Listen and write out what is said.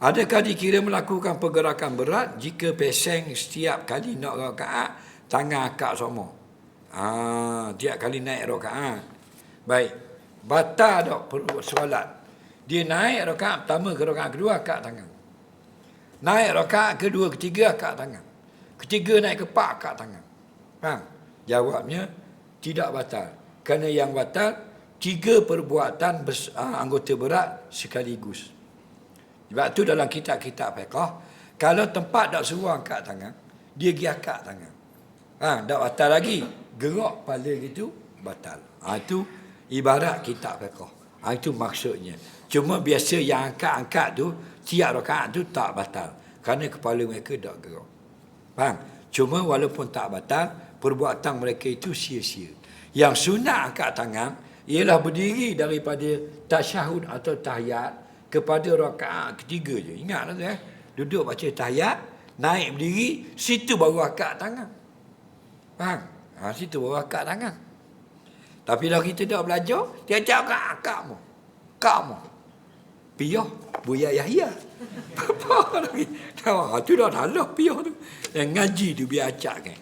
Adakah dikira melakukan pergerakan berat jika peseng setiap kali nak rakaat tangan akak sama? Ah, tiap kali naik rakaat. Baik. Batal tak perlu solat. Dia naik rakaat pertama ke rakaat kedua akak tangan. Naik rakaat kedua ketiga akak tangan. Ketiga naik ke empat akak tangan. Faham? Jawabnya tidak batal. Kerana yang batal tiga perbuatan uh, anggota berat sekaligus. Sebab tu dalam kitab-kitab fiqh, kalau tempat tak suruh angkat tangan, dia pergi angkat tangan. Ha, tak batal lagi. Gerak kepala gitu, batal. Ha, itu ibarat kitab fiqh. Ha, itu maksudnya. Cuma biasa yang angkat-angkat tu, tiap rakaat tu tak batal. Kerana kepala mereka tak gerak. Faham? Cuma walaupun tak batal, perbuatan mereka itu sia-sia. Yang sunat angkat tangan, ialah berdiri daripada tasyahud atau tahiyat kepada rakaat ketiga je. Ingatlah tu eh. Duduk baca tahiyat, naik berdiri, situ baru akak tangan. Faham? Ha, situ baru akak tangan. Tapi kalau kita dah belajar, dia cakap kat akak mu. Kak mu. Piyah, buya Yahya. Apa lagi? Ha, tu dah salah piyah tu. Yang ngaji tu biar acak kan.